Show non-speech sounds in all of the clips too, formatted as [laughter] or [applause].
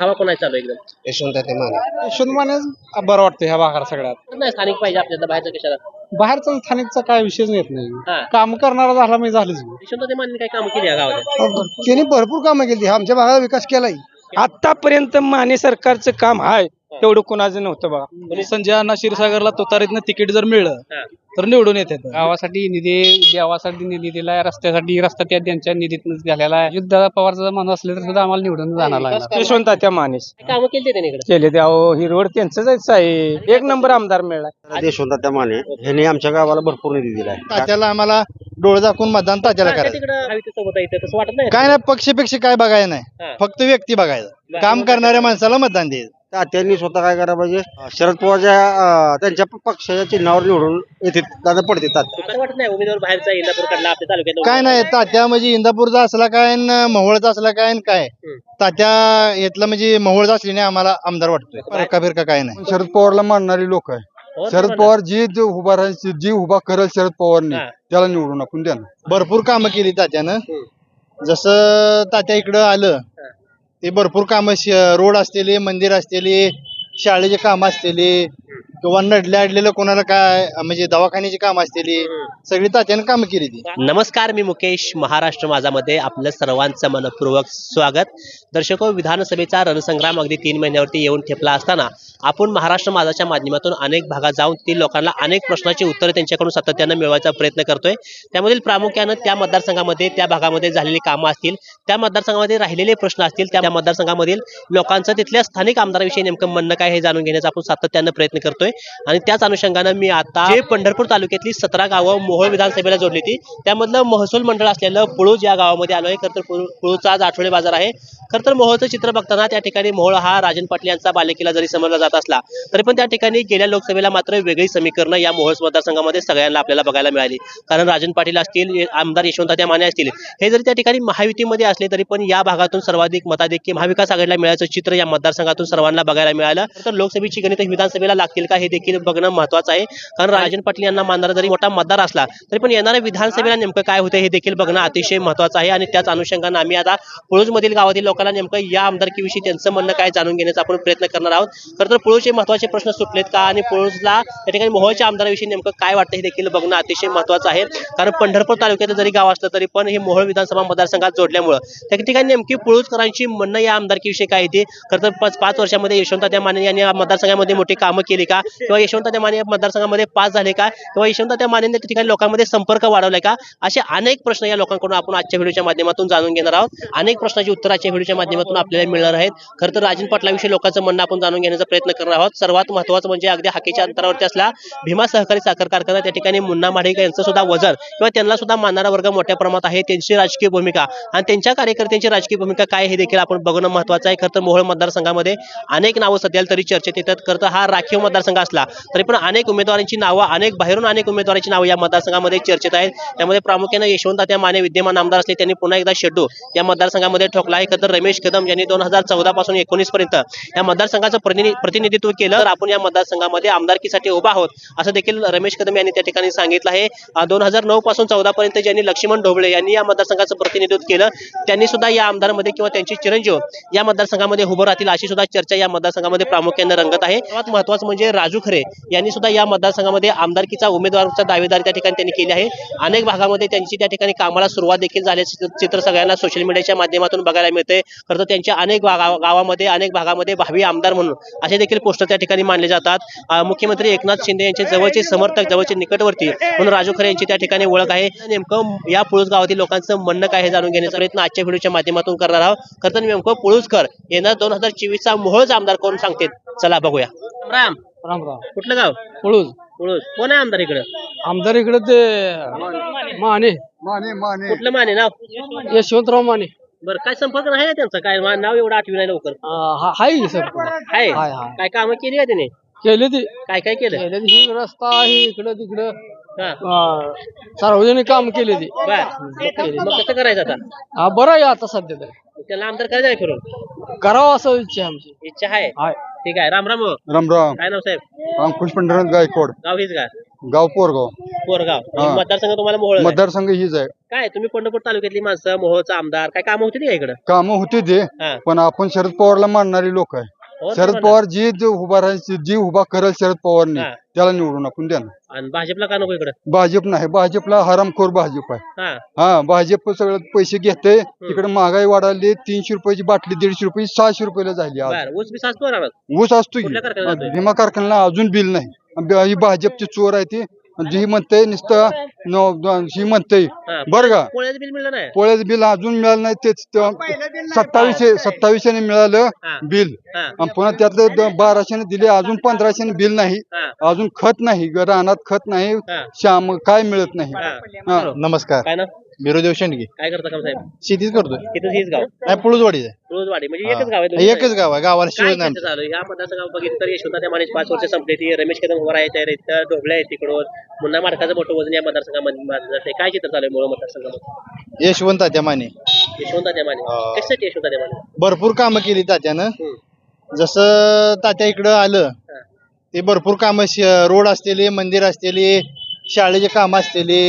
हवा कोणाची चालू आहे एकदम? यशवंत ते माने. यशवंत माने बरं वाटतं ह्या भागात सगळ्यात. नाही स्थानिक पाहिजे आपल्याला बाहेरचं कशाला? बाहेरचा स्थानिकचा काय विषयच येत नाही. हा. काम करणारा झाला मी झालीच यशवंत ते माने काय काम केली या गावात? त्यांनी भरपूर कामं केली. आमच्या भागाला विकास केलाय. आतापर्यंत माने सरकारचं काम आहे तेवढं कोणाचं नव्हतं बघा. संजय अण्णा क्षीरसागरला तुतारीतनं तिकीट जर मिळलं. तर निवडून येतात. गावासाठी निधी देवासाठी निधी दिलाय रस्त्यासाठी रस्ता त्या त्यांच्या निधीतूनच झालेला आहे. युद्ध पवारचा माणूस असले तर सुद्धा आम्हाला निवडून जाणार लागणार यशवंत त्या मानेस. कामं केली त्याने इकडे? केले ते अहो ही रोड त्यांचंच आहे एक नंबर आमदार मिळाला. यशवंत त्या माने ह्यांनी आमच्या गावाला भरपूर निधी दिलाय. तात्याला आम्हाला डोळे दाखवून मतदान तात्याला करायचं. तिकडे हवी सोबत आहे इथं? तसं वाटत नाही? काय नाही पक्षपेक्षा काय बघायला हा. नाही फक्त व्यक्ती बघायचं. काम करणाऱ्या माणसाला मतदान द्यायचं. त्यांनी स्वतः काय करायला पाहिजे? शरद पवारच्या त्यांच्या पक्षाच्या चिन्हावर निवडून येते दादा पडते काय वाटत नाही? उमेदवार बाहेरचा इंदापूर काढला आपल्या तालुक्यात काय नाही तात्या म्हणजे इंदापूरचा असला काय न मोहोळचा असला काय काय? तात्या येतला म्हणजे मोहोळचा असल्याने आम्हाला आमदार वाटतोय. फरका फिरका काय नाही. शरद पवारला मानणारी लोक आहे. हो, शरद पवार जी उभा राहील जी उभा करेल शरद पवारने हा. त्याला निवडून आपण द्या. भरपूर कामं केली तात्यानं. जसं तात्या इकडं आलं ते भरपूर कामं श- रोड असलेले मंदिर असलेले शाळेचे काम असलेले किंवा नडल्या अडलेलं कोणाला काय म्हणजे दवाखान्याची काम असलेली सगळी तात्यानं कामं केली ती. नमस्कार मी मुकेश महाराष्ट्र माझामध्ये आपलं सर्वांचं मनपूर्वक स्वागत. दर्शको विधानसभेचा रणसंग्राम अगदी तीन महिन्यावरती येऊन ठेपला असताना आपण महाराष्ट्र माझाच्या माध्यमातून अनेक भागात जाऊन ती लोकांना अनेक प्रश्नाची उत्तरं त्यांच्याकडून सातत्यानं मिळवायचा प्रयत्न करतोय. त्यामधील प्रामुख्यानं त्या मतदारसंघामध्ये त्या भागामध्ये झालेली कामं असतील त्या मतदारसंघामध्ये राहिलेले प्रश्न असतील त्या मतदारसंघामधील लोकांचं तिथल्या स्थानिक आमदाराविषयी नेमकं म्हणणं काय हे जाणून घेण्याचा आपण सातत्यानं प्रयत्न करतोय. आणि त्याच अनुषंगानं मी आता जे पंढरपूर तालुक्यातली सतरा गावं मोहोळ विधानसभेला जोडली ती त्यामधलं महसूल मंडळ असलेलं पुळूज या गावामध्ये आलोय. खरं तर आज आठवडे बाजार आहे. खरंतर मोहोळचं चित्र बघताना त्या ठिकाणी मोहोळ हा राजन पाटील यांचा बालेकिला जरी समजला जात जात असला तरी पण त्या ठिकाणी गेल्या लोकसभेला मात्र वेगळी समीकरणं या मोहोळ मतदारसंघामध्ये सगळ्यांना आपल्याला बघायला मिळाली. कारण राजन पाटील असतील आमदार यशवंत माने असतील हे जरी त्या ठिकाणी महायुतीमध्ये असले तरी पण या भागातून सर्वाधिक मताधिक्य महाविकास आघाडीला मिळायचं चित्र या मतदारसंघातून सर्वांना बघायला मिळालं. तर लोकसभेची गणित विधानसभेला लागतील का हे देखील बघणं महत्वाचं आहे. कारण राजन पाटील यांना मानणारा जरी मोठा मतदार असला तरी पण येणाऱ्या विधानसभेला नेमकं काय होतं हे देखील बघणं अतिशय महत्वाचं आहे. आणि त्याच अनुषंगानं आम्ही आता पुळूजमधील गावातील लोकांना नेमकं या आमदारकीविषयी त्यांचं म्हणणं काय जाणून घेण्याचा आपण प्रयत्न करणार आहोत. खरं तर पुळूजचे महत्त्वाचे प्रश्न सुटलेत का? आणि पुळूजला त्या ठिकाणी मोहोळच्या आमदाराविषयी नेमकं काय वाटतं हे देखील बघणं अतिशय महत्वाचं आहे. कारण पंढरपूर तालुक्यात जरी गाव असलं तरी पण हे मोहोळ विधानसभा मतदारसंघात जोडल्यामुळं त्या ठिकाणी नेमकी पुळूसकरांची म्हणणं या आमदारकीविषयी काय येते खरं तर पाच पाच वर्षामध्ये यशवंत माने यांनी या मतदारसंघामध्ये मोठी कामं केली का? किंवा यशवंत माने या मतदारसंघामध्ये पास झाले का? किंवा यशवंत माने त्या ठिकाणी लोकांमध्ये संपर्क वाढवलाय का? असे अनेक प्रश्न या लोकांकडून आपण आजच्या व्हिडिओच्या माध्यमातून जाणून घेणार आहोत. अनेक प्रश्नाची उत्तर आजच्या व्हिडिओच्या माध्यमातून आपल्याला मिळणार आहेत. खरं तर राजन पाटलाविषयी लोकांचं म्हणणं आपण जाणून घेण्याचा प्रयत्न करणार आहोत. सर्वात महत्वाचं म्हणजे अगदी हाकेच्या अंतरावरती असला भीमा सहकारी साखर कारखाना त्या ठिकाणी मुन्ना माडेकर यांचं सुद्धा वजन किंवा त्यांना सुद्धा मानणारा वर्ग मोठ्या प्रमाणात आहे. त्यांची राजकीय भूमिका आणि त्यांच्या कार्यकर्त्यांची राजकीय भूमिका काय हे देखील आपण बघणं महत्वाचं आहे. खरं तर मोहोळ मतदारसंघामध्ये अनेक नावं सध्या तरी चर्चेत येतात. खरं तर हा राखीव मतदारसंघ असला तरी पण अनेक उमेदवारांची नावं अनेक बाहेरून अनेक उमेदवारांची नावं या मतदारसंघामध्ये चर्चेत आहेत. त्यामध्ये प्रामुख्याने यशवंत त्या माने विद्यमान आमदार असले त्यांनी पुन्हा एकदा शेड्डू या मतदारसंघामध्ये ठोकला आहे. खरं रमेश कदम यांनी दोन हजार चौदा पासून एकोणीस पर्यंत या मतदारसंघाचं प्रतिनिधी प्रतिनिधित्व केलं तर आपण या मतदारसंघामध्ये आमदारकीसाठी उभा आहोत असं देखील रमेश कदम यांनी त्या ठिकाणी सांगितलं आहे. दोन हजार नऊ पासून चौदा पर्यंत ज्यांनी लक्ष्मण ढोबळे यांनी या मतदारसंघाचं प्रतिनिधित्व केलं त्यांनी सुद्धा या आमदारमध्ये किंवा त्यांचे चिरंजीव या मतदारसंघामध्ये उभं राहतील अशी सुद्धा चर्चा या मतदारसंघामध्ये प्रामुख्याने रंगत आहे. सर्वात महत्वाचं म्हणजे राजू खरे यांनी सुद्धा या मतदारसंघामध्ये आमदारकीचा उमेदवारचा दावेदारी त्या ठिकाणी त्यांनी केली आहे. अनेक भागामध्ये त्यांची त्या ठिकाणी कामाला सुरुवात देखील झाल्याचे चित्र सगळ्यांना सोशल मीडियाच्या माध्यमातून बघायला मिळते खरं तर त्यांच्या अनेक गावामध्ये अनेक भागामध्ये भावी आमदार म्हणून असे देखील पोस्टर त्या ठिकाणी मानले जातात. मुख्यमंत्री एकनाथ शिंदे यांचे जवळचे समर्थक जवळचे निकटवर्ती म्हणून राजू खरे यांची त्या ठिकाणी ओळख आहे. नेमकं या पुळूस गावातील लोकांचं म्हणणं काय हे जाणून घेण्याचा प्रयत्न आजच्या व्हिडिओच्या माध्यमातून करणार आहोत. खरं तर नेमकं पुळूसकर येणार दोन हजार चोवीसचा मोहोळचा आमदार कोण सांगते चला बघूया. राम राम. राम कुठलं गाव? पळूज. पुळूस कोण आहे आमदार इकडं? आमदार इकडे ते माने. माने माने. कुठलं माने नाव? यशवंतराव माने. बरं काय संपर्क नाही ना त्यांचा? काय नाव एवढं आठवी नाही लवकर. अं, हा- हाय सर? आहे? हाय, हाय. काय कामं केली आहे त्याने? केले ती. काय काय केलं? केले ती ही रस्ता आहे इकडं तिकडं. हा. अं, सार्वजनिक काम केले ती. बर. मग कसं करायचं आता? हा बरं आहे आता सध्या तरी. त्याला आमदार करायचं आहे फिरून? करावं असं इच्छा आहे आमची. इच्छा आहे? हाय. ठीक आहे. राम राम हो. राम राम. काय नाव साहेब? अंकुश पंढरनाथ गायकवाड. गाव हीच का? गाव पोरगाव. पोरगाव. हा. मतदारसंघ तुम्हाला मोहोळ. मतदारसंघ हीच आहे. काय तुम्ही पंढरपूर तालुक्यातली माणसं मोहोळचा आमदार काय काम होती का इकडं? कामं होते ते हा. पण आपण शरद पवारला मानणारी लोक आहे. हो, शरद तुम्हाला. पवार जी जे उभा राहायची जी उभा करेल शरद पवारनी हा. त्याला निवडून आपण देणार. आणि भाजपला का नको इकडं? भाजप नाही भाजपला हरामखोर भाजप आहे. हा. हा भाजप सगळं पैसे घेते तिकडे महागाई वाढाली तीनशे रुपयाची बाटली दीडशे रुपये सहाशे रुपयाला झाली आज. बर ऊस राहणार ऊस असतो कुठल्या कारखान्यात जातोय? की भीमा कारखान्याला अजून बिल नाही. आणि ही भाजपची चोर आहे ती जी म्हणते नुसतं ही. म्हणते. बरं का? पोळ्याचं बिल मिळलं नाही? पोळ्याचं बिल अजून मिळालं नाही तेच सत्तावीसशे सत्तावीसशे मिळालं हा. बिल. आणि पुन्हा त्यातलं बाराशेने दिले अजून पंधराशेने बिल नाही. अजून खत नाही रानात खत नाही. श्याम काय मिळत नाही. नमस्कार. काय ना बिरोदेव शेंडगे. काय करता काम साहेब? शेतीच करतोय. तिथं हेच गाव? नाही पुळजवाडीच आहे. रोजवाडी म्हणजे एकच गाव आहे दोन्ही एकच गाव आहे गावाला काय शिवाय नाही चालू आहे? ह्या मतदारसंघात बघितलं तर यशवंत त्या माने पाच वर्ष संपले ती. रमेश कदम उभा आहे इथं ढोबळे आहे तिकडून. मुन्ना मार्काचं मोठं वजन या मतदारसंघामध्ये मानलं जाते काय चित्र चालू आहे मूळ मतदारसंघामध्ये? यशवंत तात्या माने. यशवंत त्या माने. हा. कशासाठी यशवंत त्या माने? भरपूर कामं केली तात्यानं. हम्म. जसं तात्या इकडं आलं हा. ते भरपूर कामं रोड असलेले मंदिर असलेले शाळेचे काम असलेले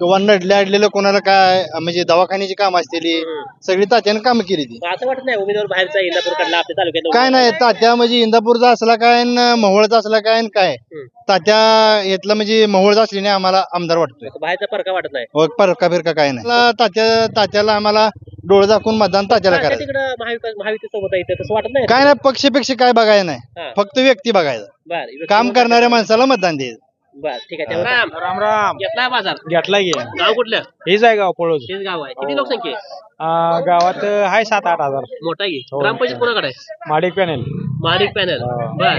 किंवा नडल्या अडलेलं कोणाला काय म्हणजे दवाखान्याची काम असलेली हम्म. सगळी तात्यानं कामं केली ती. असं वाटत नाही उमेदवार बाहेरचा इंदापूर कडला आपल्या तालुक्यात काय नाही तात्या म्हणजे इंदापूरचा असला काय न मोहोळचा असला काय न काय. तात्या इथलं म्हणजे मोहोळचा असल्याने आम्हाला आमदार वाटतोय. बाहेरचा फरका वाटत नाही. व परका फिरका काय नाही. मला तात्या तात्याला आम्हाला डोळे दाखवून मतदान तात्याला करायचं. तिकडं महाविकास महायुती सोबत आहे इथं तसं वाटत नाही? काय नाही पक्षपेक्षा काय बघायचं हा. नाही फक्त व्यक्ती बघायचं. बर काम करणाऱ्या माणसाला मतदान द्यायचं. बर ठीक आहे राम राम राम. घेतलाय बाजार? घेतला गे गाव कुठलं? हेच आहे गाव पळोज हेच गाव आहे. किती लोकसंख्या आहे? आ, गावात आहे सात आठ हजार. मोठा आहे की? ग्रामपंचायत कोणाकडे आहे? माडिक पॅनेल. महाडिक पॅनल. बर.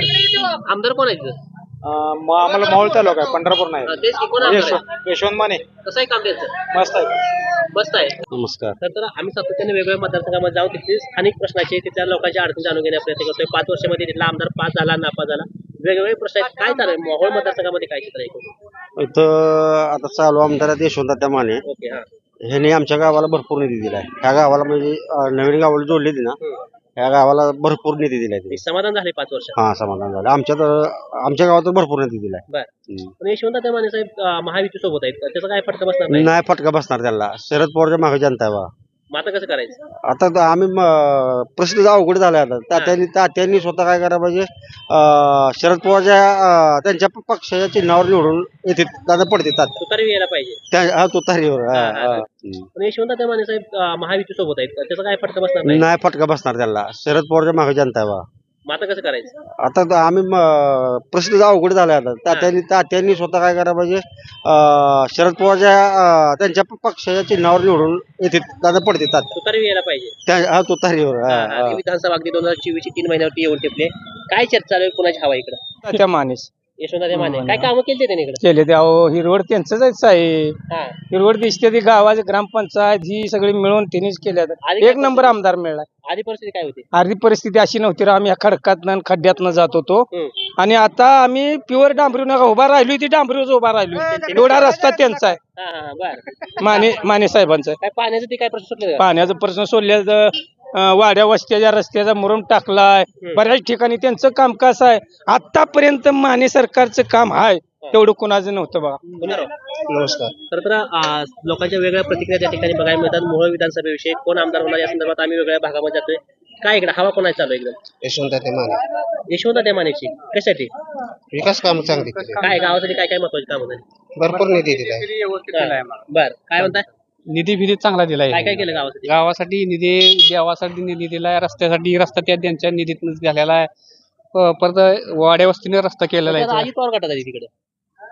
आमदार कोण आहे तिथं आम्हाला माहोळ तालुका आहे पंढरपूर नाही. हा, तेच की कोण आमदार आहे? यशवंत यशवंत माने. कसं आहे काम त्यांचं? मस्त आहे. मस्त आहे. नमस्कार. तर तर आम्ही सातत्याने वेगवेगळ्या मतदारसंघामध्ये जाऊन तिथले स्थानिक प्रश्नाचे तिथल्या लोकांच्या अडचणी जाणून घेण्याचा प्रयत्न करतोय. पाच वर्षामध्ये तिथला आमदार पास झाला नापास झाला. वेगवेगळे प्रश्न आहेत. काय चालू आहे मोहोळ मतदारसंघामध्ये काय चित्र आहे इथं आता चालू आमदार यशवंत त्या माने. ओके हा. ह्याने आमच्या गावाला भरपूर निधी दिलाय. ह्या गावाला म्हणजे अं, नवीन गावाला जोडली ती ना. ह्या गावाला भरपूर निधी दिलाय मी तिने समाधान झाले पाच वर्ष हा समाधान झालं. आमच्या तर आमच्या गावात तर भरपूर निधी दिलाय. बर. हम्म. पण यशवंत त्या माने साहेब अं, महायुती सोबत आहेत. त्याचा काय फटका बसणार नाही? नाही फटका बसणार त्याला. शरद पवारच्या मागे जनता आहे बा. मग आता कसं करायचं? आता तर आम्ही म- प्रश्न अवघड झालाय आता? तात्यांनी तात्यांनी स्वतः काय करायला पाहिजे अं, शरद पवारच्या अं, त्यांच्या पक्षाच्या चिन्हावर निवडून येते दादा पडते तात्या. तुतारी यायला पाहिजे. त्या हा. हम्म. पण यशवंत त्या माने साहेब अं, महायुती सोबत आहेत. त्याचा काय फटका बसणार नाही? नाही फटका बसणार त्याला शरद पवारच्या मागे जनता आहे बा. मग आता कसं करायचं? आता तर आम्ही म- प्रश्न अवघड झालाय आता. तात्यांनी तात्यांनी स्वतः काय करायला पाहिजे? अं, शरद पवारच्या अं, त्यांच्या पक्षाच्या चिन्हावर निवडून येते दादा पडते तात्या. तुतारी यायला पाहिजे. त्या हा तुतारीवर विधानसभा अगदी दोन हजार चोवीस तीन महिन्यावरती येऊन टिपले. काय चर्चा चालू आहे? कुणाची हवा इकडं? त्या मानेस. माने काय कामं केली त्यांनी इकडे? केले ते अहो ही रोड त्यांचंच आहे हा ही. रोड दिसते ती गावाची ग्रामपंचायत ही सगळी मिळून त्यांनीच केल्या काय एक नंबर आमदार मिळाला. आधी परिस्थिती काय होती? अर्धी परिस्थिती अशी नव्हती रा आम्ही या खडकातनं खड्ड्यातनं जात होतो. हम्म. आणि आता आम्ही प्युअर डांबरी नका उभा राहिलो ती डांबरीवर उभा राहिलो एवढा रस्ता त्यांचा आहे. हा हा हा, बर. माने माने साहेबांचा आहे. काय पाण्याचं ते काय प्रश्न सुटले का पाण्याचा प्रश्न सोडल्याचं अं, वाड्या वस्त्याच्या रस्त्याचा मुरम टाकलाय. बऱ्याच ठिकाणी त्यांचं कामकाज आहे. आतापर्यंत माने सरकारचं काम आहे. तेवढं कुणाचं नव्हतं बघा. नमस्कार. तर तर आ, लोकांच्या वेगळ्या प्रतिक्रिया त्या ठिकाणी बघायला मिळतात. मोहोळ विधानसभेविषयी कोण आमदार होणार या संदर्भात आम्ही वेगळ्या भागामध्ये जातोय. काय इकडे? हवा कोणाची चालू आहे एकदम यशवंत ते माने. यशवंत त्या मानेची. कशासाठी? विकास काम चांगली केली काय गावासाठी काय काय महत्वाची कामं झाली? भरपूर निधी दिलाय. बर. काय म्हणताय? निधी फिधी चांगला दिलाय. काय काय केलं गावासाठी? गावासाठी निधी देवासाठी निधी दिलाय. रस्त्यासाठी रस्ता त्या त्यांच्या निधीतूनच झालेला आहे. प- परत वाड्या वस्तीने रस्ता केलेला आहे अजित पवार आहे तिकडे.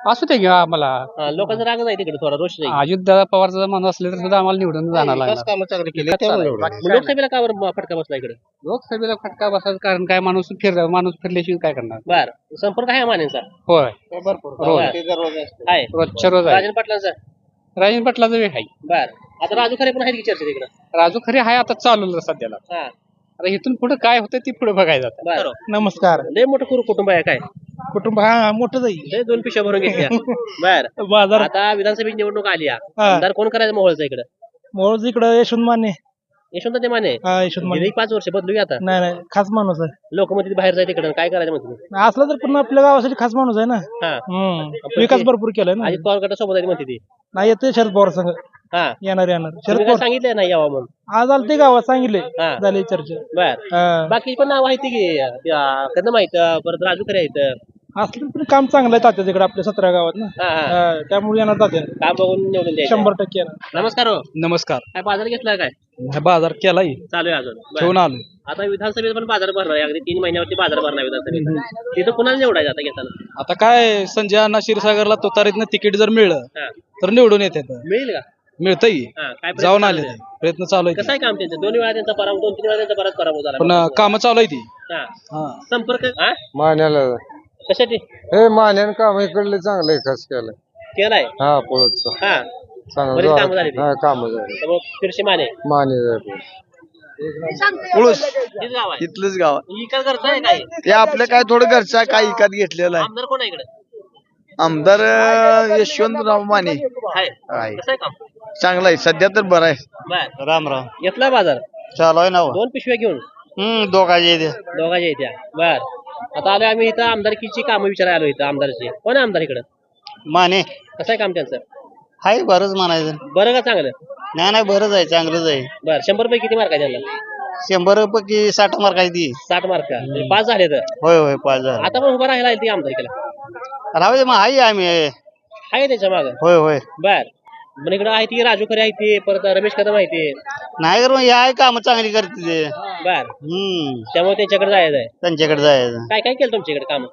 असू दे घ्या आम्हाला. हा, लोकांचा राग नाही तिकडे थोडा रोष नाही. अजितदादा पवारचा माणूस असले तर सुद्धा आम्हाला निवडून जाणार लागणार. कामं चांगली केली मग लोकसभेला का बरं फटका बसला इकडे? लोकसभेला फटका बसायचं कारण काय माणूस फिर माणूस फिरल्याशिवाय काय करणार? बर. संपर्क आहे मानेचा? होय. रोज. आहे. रोजच्या रोज आहे. राजन पाटलांचा? राजन पाटलाचा वेळ आहे. बर. आता राजू खरे पण आहेत की चर्चा तिकडे राजू खरे आहे आता चालू सध्याला. हा. आता इथून पुढे काय होतं ते पुढे बर. नमस्कार. लय मोठं कुरु कुटुंब आहे काय? कुटुंब हा मोठं जाईल. लय दोन पिशव्या भरून घेतल्या. [laughs] बर. बाजार. आता विधानसभेची निवडणूक आली आहे. हा. आमदार कोण करायचं मोहोळचं इकडे? मोळ इकडं यशवंत माने. यशवंत ते माने. हा यशवंत गेली पाच वर्ष बदलूया आता. नाही नाही खास माणूस आहे. लोक मध्ये बाहेर जायचं तिकडे काय करायचं म्हणते असला तर पण आपल्या गावासाठी खास माणूस आहे ना. हा. हम्म. विकास भरपूर केलाय ना. पवार गटासोबत आहे म्हणते ती. नाही येते शरद पवार संघ. हा. येणार येणार. तुम्ही शरद काय पवार. सांगितलं नाही यावं म्हणून? आज आलं ते गावात सांगितले. हा. झाले चर्चा. बर. हा. बाकी पण नाव माहिती की त्या- कदम माहीत परत राजू खरे आहेत. असलं पण काम चांगलं आहे तात्या तिकडे आपल्या सतरा गावात ना. हा हा. हा, त्यामुळे येणार तात्या. काम बघून निवडून द्यायचं. शंभर टक्के येणार. नमस्कार हो. नमस्कार. काय बाजार घेतला काय? बाजार केलाय. चालू आहे अजून. बर. ठेवून आलो. आता विधानसभेत पण बाजार भरणार आहे अगदी तीन महिन्यावरती बाजार भरणार आहे विधानसभेत तिथं कुणाला निवडायचं आता घेताना? आता काय संजय अण्णा क्षीरसागरला तुतारीतनं तिकीट जर मिळलं हा. तर निवडून येतात मिळेल का? मिळतंय. हा काय प्रयत्न जाऊन चालू आले आहे? प्रयत्न चालू कसं आहे आहे काम त्यांचं? दोन वेळा त्यांचा पराभव दोन तीन वेळा त्यांचा परत पराभव झाला. पण काम चालू आहे ती. हा. संपर्क हा? मान्याला कशाची? हे मान्यान काम इकडले चांगलं आहे खास केलं. केलाय? हा पळतच. हा. चांगलं बरीच कामं जोरात. झाली. हा काम झाली. तर मग फिरशी माने. हेच गाव आहे. इथलंच गाव काय? ते आपलं काय थोडं घरचं आहे काय इकत घेतलेलं आहे. आमदार कोण आहे इकडे? आमदार अं, यशवंतराव माने. आहे आहे. कसं आहे काम? चांगला आहे. सध्या तर बरं आहे. बर. राम राम. घेतला बाजार? चालू आहे ना हो. दोन पिशव्या घेऊन. हम्म दोघाचे इथे. दोघांच्या इथे. बर. आता आलो आम्ही इथं आमदारकीची कामं विचारायला आलो इथं आमदारची. कोण आहे आमदार इकडं? माने. कसं आहे काम त्यांचं? हाय बरंच म्हणायचं. बरं का चांगलं? नाही नाही बरंच आहे चांगलंच आहे. बर शंभर पैकी किती मार्क आहे त्यांना? शंभर पैकी साठ मार्क आहे ती. साठ मार्क. म्हणजे पाच झाले तर? होय होय पाच हजार आता पण उभा राहायला ती आमदारकीला. राहू दे मग हाय आम्ही. आहे त्याच्या मागं? होय होय. बर. पण इकडं आहे ती राजू खरे आहे ते परत रमेश कदम आहे ते. नाही कर मग हे आहे काम चांगली करते ते. बर. हम्म. त्यामुळे त्यांच्याकडे जायचं आहे त्यांच्याकडे जायचं. काय काय केलं तुमच्याकडे काम?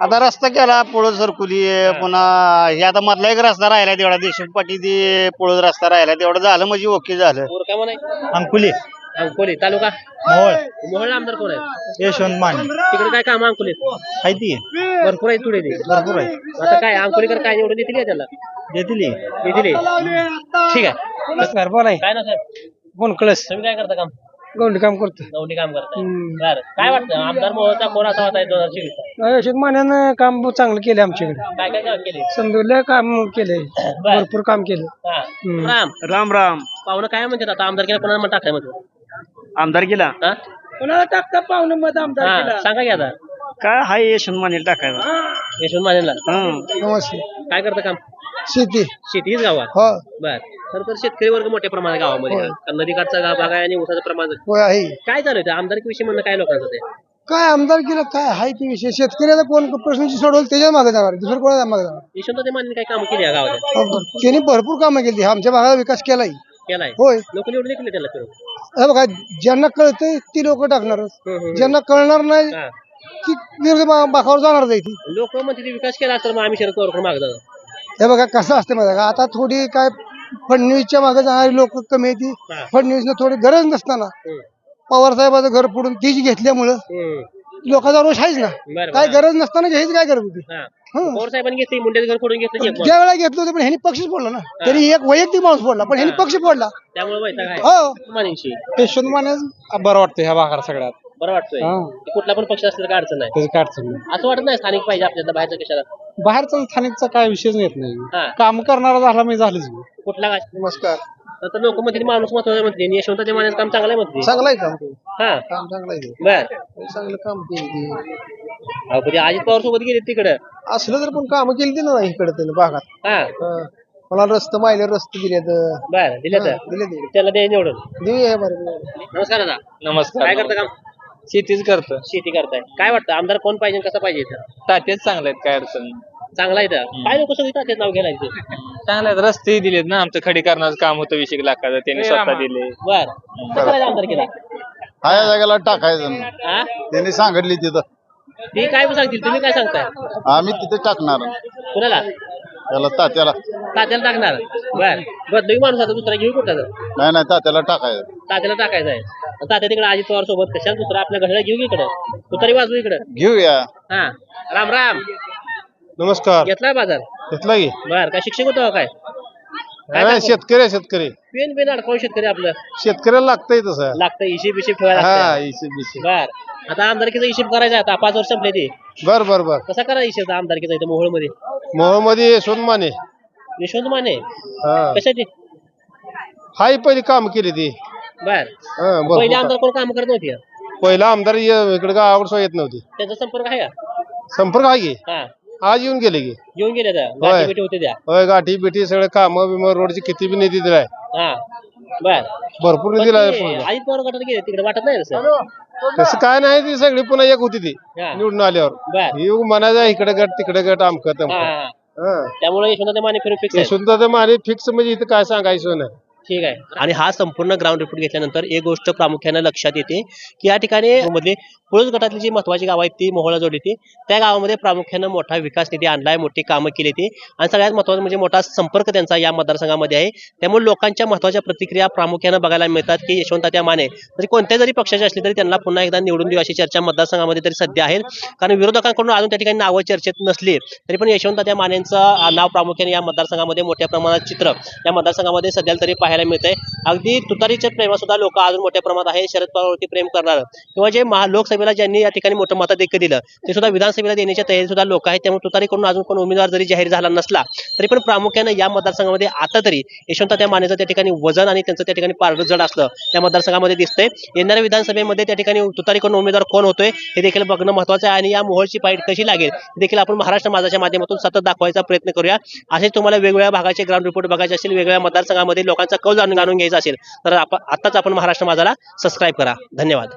आता रस्ता केला पुळद सरकुली पुन्हा हे आता मधला एक रस्ता राहिला तेवढा देशमुख पाटी ते पुळद रस्ता राहिला तेवढं झालं म्हणजे ओके झालं. पोर नाही अंकुली. अंकोली तालुका? मोहोळ. मोहोळ आमदार कोण आहे? यशवंत माने तिकडे काय काम अंकोलीत? आहे ती. भरपूर आहे तुडे ते. भरपूर आहे. आता काय अंकोलीकर काय निवडून देतील का त्याला? देतील. देतील. ठीक आहे. नमस्कार बोलाय काय ना साहेब? कोण कळस. तुम्ही काय करता काम? गौंडी काम करतो गवंडी काम करताय. बरं. काय वाटतं आमदार मोहोळचा कोण असा होता दोन हजार चोवीस यशवंत मान्यानं काम चांगलं केलं आमच्याकडे. काय काय काम केले समजूला काम केले. भरपूर काम केलं हा. राम. राम राम. पाहुणं काय म्हणतात आता? आमदार केला कोणाला म्हणतात टाकलायमध्ये आमदार केला हा? कोणाला टाकता पाहुणे मत आमदार हा, सांगा की आता. काय हाय यशवंत माने टाकायला. यशवंत मानेला? नमस्ते. काय करतं काम? शेती. शेतीच गावात? हो. बर. खर तर शेतकरी वर्ग मोठ्या प्रमाणात गावामध्ये आहे. कारण नदीकाठचा गाव भाग आहे आणि उसाचं प्रमाण होय आहे. काय चालू आहे? आमदारकी विषयी म्हणणं काय लोकांचं ते? काय आमदार केलं काय आहे ते विषय? शेतकऱ्याचा कोण प्रश्नाची सोडवल त्याच्यामागे जाणार दुसरं कोणाच्या मागे जाणार यशवंत ते माने काय कामं केली या गावात? हो, त्यांनी भरपूर कामं केली. आमच्या भागाला विकास केलाय. केलाय? होय. लोक निवडून दिले त्याला फिरून? हे बघा ज्यांना कळतंय ती लोक टाकणारच. ज्यांना कळणार नाही. ती विरोधी बा- बाकावर जाणार ती लोक म्हणते ते विकास केला मग आम्ही शरद पवार मागतो हे बघा कसं असतं आहे का? आता थोडी काय फडणवीसच्या मागे जाणारी लोक कमी येते हा. फडणवीसनं थोडी गरज नसताना पवार साहेबाचं घर पुढून तीच घेतल्यामुळं लोकांचा रोष आहेच ना. बरं काय गरज नसताना घ्यायची काय गरज होती? हं. पवार साहेबांनी घेतली मुंड्याचं घर फोडून घेतलं एक ज्या वेळेला घेतलं होतं पण ह्यांनी पक्षच फोडला ना. त्यांनी एक वैयक्तिक माणूस फोडला पण ह्यांनी पक्ष फोडला. त्यामुळे माहिती काय हो. मानेशी. यशवंत माने बरं वाटतं ह्या भागाला सगळ्यात. बरं वाटतोय. ते कुठला पण पक्ष असला तर काय अडचण नाही. त्याची काय अडचण नाही. असं वाटत नाही स्थानिक पाहिजे आपल्याला बाहेरच्या कशाला. बाहेरचा स्थानिकचा काय विषयच येत नाही. हा. काम करणारा झाला मी झालंच कुठला काय? नमस्कार. तर लोक म्हणते माणूस महत्त्वाचा म्हणते आणि यशवंत ते काम चांगलं आहे म्हणते चांगलं आहे काम हा. काम चांगलं आहे बर. चांगलं काम केली अहो कधी अजित पवार सोबत गेले तिकडं. असलं तर पण काम केली ना इकडे त्यानं भागात. हा. मला रस्ते माहिले रस्ते दिले बर दिले तर. दिले दिले. त्याला दे निवडून. देऊ हे बरं नमस्कार दादा. नमस्कार काय करता काम? शेतीच करतो शेती करताय. काय वाटतं आमदार कोण पाहिजे आणि कसा पाहिजे इथं? तात्याच चांगले आहेत काय अडचण. चांगला आहे इथं. काय लोक सगळी टाकतात नाव घ्यायला चांगले आहेत रस्ते दिलेत ना. आमचं खडीकरणाचं काम होतं वीस एक लाखाचं. त्यांनी स्वतः दिले. बर. कसं करायचं आमदार केला? हा या जागेला टाकायचं. हा? त्यांनी सांगितली तिथं. ते काय सांगतील? तुम्ही काय सांगताय? आम्ही तिथे टाकणार. कुणाला? त्याला तात्याला. तात्याला टाकणार? बर. बदलू माणूस आता दुसरा घेऊ कुठला तर नाही नाही तात्याला टाकायचं. तात्याला टाकायचं आहे. आणि तात्या तिकडे अजित पवार सोबत कशाला दुसरा आपल्या घराला घेऊ की इकडं? तू तरी वाजू इकडं. घेऊया. हा. राम राम. नमस्कार. घेतलाय बाजार? घेतला की. बर काय शिक्षक होतो काय? काय नाही, काम? शेतकरी आहे, शेतकरी. पेन पेन अडकावून शेतकरी आपलं? शेतकऱ्याला लागतंय तसं. लागतं हिशेब हिशेब ठेवायला हा बर. आता आमदारकीचा हिशेब करायचा आता. पाच वर्ष संपले ते. बर बर बर. कसा करायचा हिशेब आमदारकीचा इथं मोहोळमध्ये मोहम्मदी यशवंत माने. यशवंत माने? हा. कशाची? हाय पहिली काम केली ती. बर. हा, भरपूर पहिले. आमदार कोण काम करत नव्हती? पहिला आमदार य- इकडे गावाकडे येत नव्हती. त्यांचा संपर्क आहे का? संपर्क आहे की. हा. आज येऊन गेले की. येऊन गेले त्या होय. गाठी भेटी होते त्या. होय गाठी बिठी सगळे काम बिम रोडची किती बी निधी दिलाय. हा. बर. भरपूर निधी दिलाय पूर्ण. अजित पवार गटात गेले तिकडे वाटत नाही तसं. तसं काय नाही ती सगळी पुन्हा एक होती ती हा. निवडून आल्यावर. बर. ही म्हणायचं इकडे गट तिकडे गट आमकं हा, तमकं. हा. हा. त्यामुळे यशवंत माने फिरून फिक्स आहे. यशवंत तर माने फिक्स म्हणजे इथं काय सांगायचं नाही. ठीक आहे. आणि हा संपूर्ण ग्राउंड रिपोर्ट घेतल्यानंतर एक गोष्ट प्रामुख्याने लक्षात येते की या ठिकाणी मधली पुळज गटातली जी महत्वाची गाव आहेत ती मोहोळा जोडली ती त्या गावामध्ये प्रामुख्यानं मोठा विकास निधी आणलाय मोठी कामं केली ती आणि सगळ्यात महत्वाचं म्हणजे मोठा संपर्क त्यांचा या मतदारसंघामध्ये आहे. त्यामुळे लोकांच्या महत्त्वाच्या प्रतिक्रिया प्रामुख्यानं बघायला मिळतात की यशवंत त्या माने. जरी कोणत्या जरी पक्षाचे असले तरी त्यांना पुन्हा एकदा निवडून देऊ अशी चर्चा मतदारसंघामध्ये तरी सध्या आहे. कारण विरोधकांकडून अजून त्या ठिकाणी नावं चर्चेत नसली तरी पण यशवंत त्या मानेंचं नाव प्रामुख्याने या मतदारसंघामध्ये मोठ्या प्रमाणात चित्र या मतदारसंघामध्ये सध्या तरी पाहायला मिळतंय. अगदी तुतारीच्या प्रेमात सुद्धा लोक अजून मोठ्या प्रमाणात आहे. शरद पवारवरती प्रेम करणार किंवा जे महा विधानसभेला ज्यांनी या ठिकाणी मोठं मताधिक्य दिलं ते सुद्धा विधानसभेला देण्याच्या तयारी सुद्धा लोक आहेत. त्यामुळे तुतारीकडून अजून पण उमेदवार जरी जाहीर झाला नसला तरी पण प्रामुख्याने या मतदारसंघामध्ये आता तरी यशवंत त्या मानेचं त्या ठिकाणी वजन आणि त्यांचं त्या ठिकाणी पारड जड असलं त्या मतदारसंघामध्ये दिसतंय. येणाऱ्या विधानसभेमध्ये त्या ठिकाणी तुतारीकडून उमेदवार कोण होतोय हे देखील बघणं महत्वाचं आहे आणि या मोहोळची पाईट कशी लागेल देखील आपण महाराष्ट्र माझाच्या माध्यमातून सतत दाखवायचा प्रयत्न करूया. असे तुम्हाला वेगवेगळ्या भागाचे ग्राउंड रिपोर्ट बघायचे असेल वेगवेगळ्या मतदारसंघामध्ये लोकांचा कौल जाणून जाणून घ्यायचा असेल तर आपण आत्ताच आपण महाराष्ट्र माझाला सबस्क्राईब करा. धन्यवाद.